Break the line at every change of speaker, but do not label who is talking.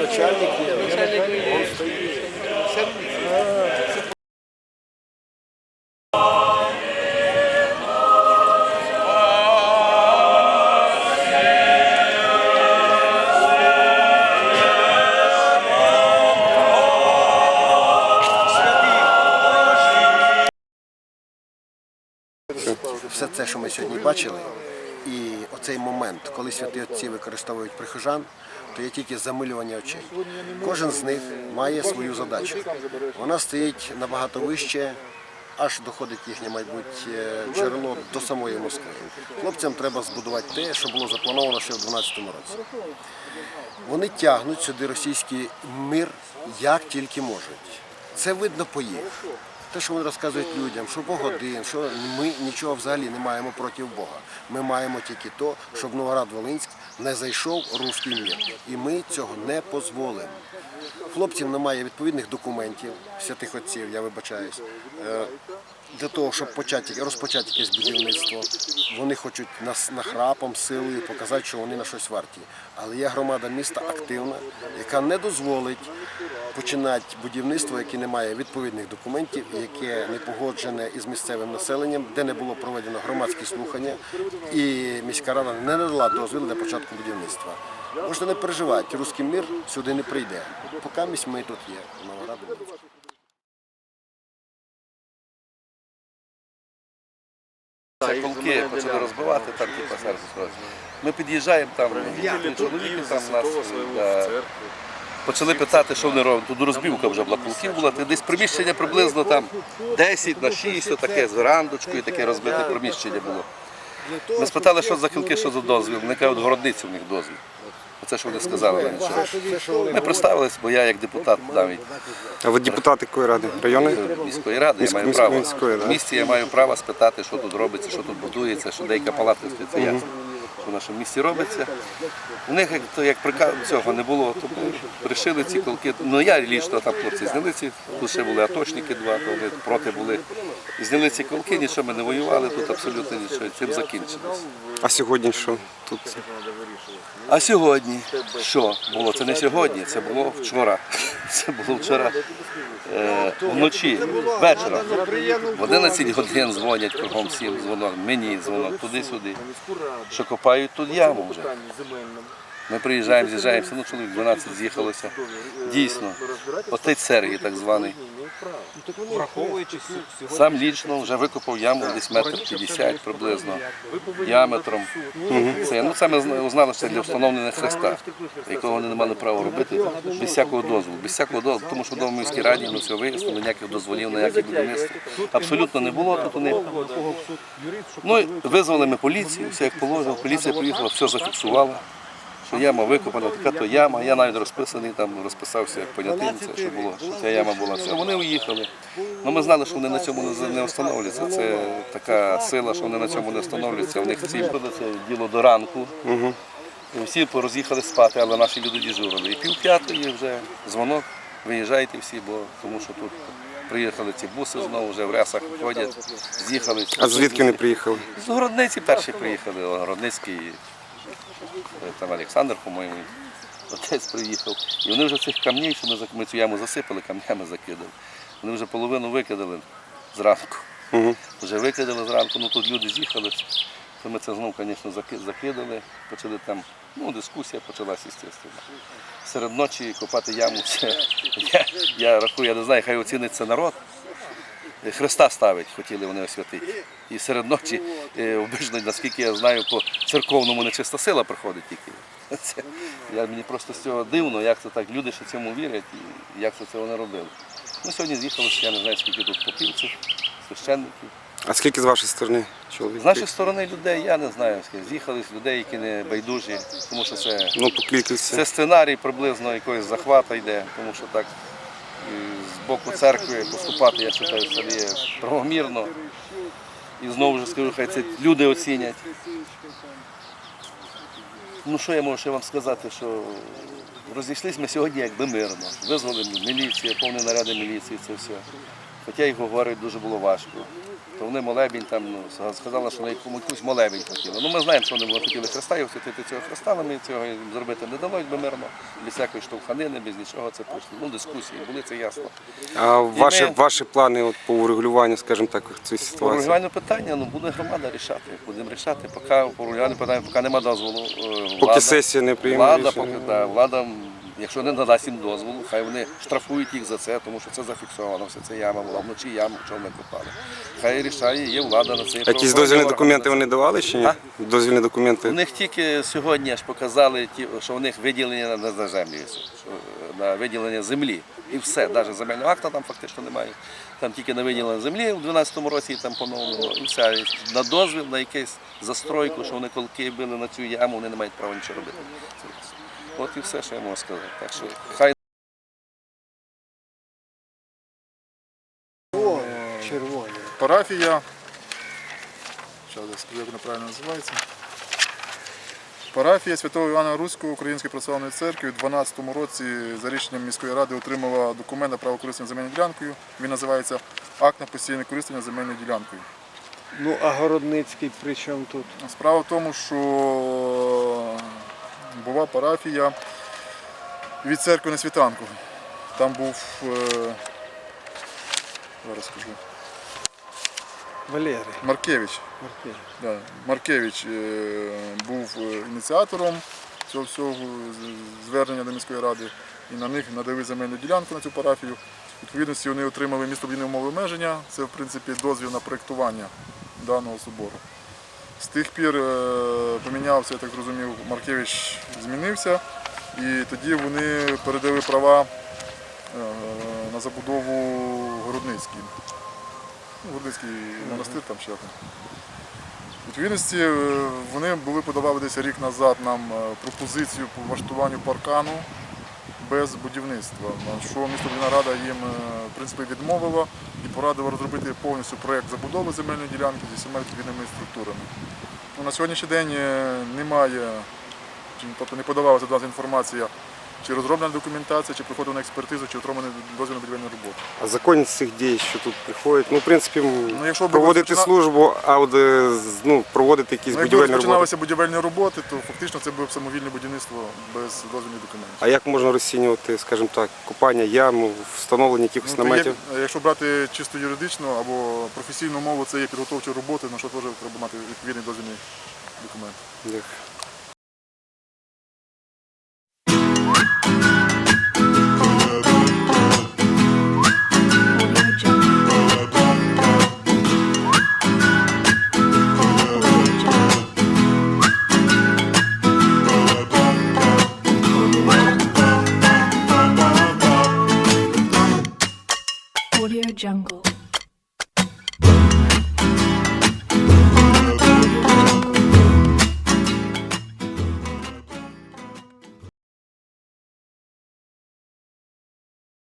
Начальник є. Начальник є. Він стоїть. Все це, що ми сьогодні бачили, і оцей момент, коли святі отці використовують прихожан, то є тільки замилювання очей. Кожен з них має свою задачу. Вона стоїть набагато вище, аж доходить їхнє майбутнє джерело до самої Москви. Хлопцям треба збудувати те, що було заплановано ще в 12 році. Вони тягнуть сюди російський мир як тільки можуть. Це видно по їх. Те, що вони розказують людям, що Бог один, що ми нічого взагалі не маємо проти Бога. Ми маємо тільки то, щоб Новоград-Волинськ не зайшов руський мір. І ми цього не дозволимо. Хлопців немає відповідних документів, святих отців, я вибачаюсь. Е, Для того, щоб почати, розпочати якесь будівництво, вони хочуть нас нахрапом, силою показати, що вони на щось варті. Але є громада міста активна, яка не дозволить починати будівництво, яке не має відповідних документів, яке не погоджене із місцевим населенням, де не було проведено громадські слухання, і міська рада не надала дозвіл для початку будівництва. Можете не переживати, руський мір сюди не прийде. Поки ми тут є.
Це колки почали розбивати, там типу серце. Ми під'їжджаємо там, чоловіки там нас почали питати, що вони роблять. Тут розбивка вже була колків була, десь приміщення приблизно там 10 на 6, таке з верандочкою, таке розбите приміщення було. Ми спитали, що за кілки, що за дозвіл. Вони кажуть, городниці в них дозвіл. Оце що вони сказали. Ми представились, бо я як депутат навіть
А ви депутат якої ради? Районної?
міської ради, я маю право.
міської, да.
В місті я маю право спитати, що тут робиться, що тут будується, що деяка палата стоїть, це ясно. Що в нашому місті робиться. У них як, то, як приказ цього не було, то ми вирішили ці колки. Ну я лічно там хлопці зняли ці, тут ще були аточники два, то вони проти були. Зняли ці колки, нічого ми не воювали, тут абсолютно нічого. Цим закінчилось.
А сьогодні що тут?
А сьогодні що було? Це не сьогодні, це було вчора. Це було вчора е, вночі, вечором. В 11 годин дзвонять кругом всім дзвонок, мені дзвонок, туди-сюди. Що копають тут яму вже. Ми приїжджаємо, з'їжджаємося, ну чоловік 12 з'їхалося. Дійсно, отець Сергій так званий. Сам лічно вже викопав яму десь метр 50 приблизно діаметром. Це, ну, це ми узнали, що це для встановлення хреста, якого вони не мали права робити без всякого дозволу. Без всякого дозволу, тому що в міській раді ми все вияснили, ніяких дозволів, ніяких будівництв. Абсолютно не було тут у них. Ну, визвали ми поліцію, все як положено. Поліція приїхала, все зафіксувала. Що яма викопана, така то яма. Я навіть розписаний, там розписався як понятинця, що було, що ця яма була. Все, вони уїхали. Ну ми знали, що вони на цьому не, не встановлюються. Це така сила, що вони на цьому не встановлюються. У них це діло до ранку. І всі пороз'їхали спати, але наші люди дежурили. І пів п'ятої вже дзвонок, виїжджайте всі, бо тому що тут приїхали ці буси знову, вже в рясах ходять, з'їхали.
А звідки вони приїхали?
З Городниці перші приїхали, Городницький, там Олександр, по-моєму, отець приїхав. І вони вже цих камней, що ми, ми цю яму засипали, камнями закидали. Вони вже половину викидали зранку. Вже викидали зранку, ну тут люди з'їхали. То ми це знову, звісно, закидали, почали там, ну, дискусія почалася, звісно. Серед ночі копати яму, це, я, я рахую, я не знаю, хай оцінить це народ. Хреста ставить, хотіли вони освятити. І серед ночі, обично, наскільки я знаю, по церковному нечиста сила приходить тільки. Це, я, мені просто з цього дивно, як це так, люди ще цьому вірять і як це, це вони робили. Ну, сьогодні з'їхалося, я не знаю, скільки тут попівців, священників.
А скільки з вашої сторони чоловік?
З нашої сторони людей, я не знаю, скільки. з'їхались людей, які не байдужі, тому що це
Ну, по
це сценарій приблизно якогось захвата йде, тому що так з боку церкви поступати, я вважаю, це є правомірно. І знову ж скажу, хай це люди оцінять. Ну що я можу ще вам сказати, що розійшлись ми сьогодні якби мирно. Визвали міліцію, повні наряди міліції, це все. Хоча їх говорити дуже було важко. То вони молебень там ну, сказали, що на якому якусь молебень хотіли. Ну ми знаємо, що вони хотіли Христа і освятити цього Христа, але ми цього їм зробити не дало, якби мирно, без всякої штовханини, без нічого це пройшло. Ну, дискусії були, це ясно.
А ваші,
ми-
ваші плани от, по урегулюванню, скажімо так, цієї
По
ситуації?
регулювальне питання ну, буде громада рішати. Будемо рішати, поки по регулювальне питання, поки немає дозволу. е,
Поки сесія не прийме
влада,
рішення.
поки, да, влада, якщо не надасть їм дозволу, хай вони штрафують їх за це, тому що це зафіксовано, все це яма була, вночі яму, чого не копали. Хай рішає, є влада на це.
Якісь дозвільні документи вони давали чи ні?
А?
Дозвільні
У них тільки сьогодні аж показали, що у них виділення на, землі, на виділення землі. І все, навіть земельного акта там фактично немає. Там тільки на виділення землі в 12-му році там поновлено. І все. І На дозвіл, на якийсь застройку, що вони колки били на цю яму, вони не мають права нічого робити. От і все, що я можу сказати. Так що хай
червоні.
парафія. Зараз я скажу, як вона правильно називається. Парафія Святого Івана Руського Української православної церкви у 2012 році за рішенням міської ради отримала документ на право користування земельною ділянкою. Він називається Акт на постійне користування земельною ділянкою.
Ну, а Городницький при чому тут?
Справа в тому, що була парафія від церкви на світанку. Там був, е, зараз скажу,
Валерій
Маркевич.
Маркевич.
Да. Маркевич е, був е, ініціатором цього всього звернення до міської ради і на них надали земельну ділянку на цю парафію. Відповідності вони отримали містобудівні умови обмеження. Це в принципі дозвіл на проєктування даного собору. З тих пір е, помінявся, я так зрозумів, Маркевич змінився, і тоді вони передали права е, на забудову Городницький. Ну, Городницький монастир там ще. Відповідності е, вони були подавали десь рік назад нам пропозицію по влаштуванню паркану без будівництва. На що місто рада їм е, в принципі, відмовила і порадило розробити повністю проєкт забудови земельної ділянки зі всіма відповідними структурами. Ну, на сьогоднішній день е, немає, тобто не подавалася до нас інформація, чи розроблена документація, чи проходила на експертизу, чи отримані дозвіл на будівельну роботу.
А законність цих дій, що тут приходять, ну, в принципі,
Ну, якщо б
проводити
розпочина-
службу, а от, е, з- ну, проводити якісь
Ну, якби
будівельні роботи.
розпочиналися будівельні роботи, то фактично це було б самовільне будівництво без дозвільних документів.
А як можна розцінювати, скажімо так, копання ям, встановлення якихось
Ну, то є,
наметів?
якщо брати чисто юридично або професійну мову, це є підготовчі роботи, на що теж треба мати відповідний дозвільний документ.
Як?
jungle.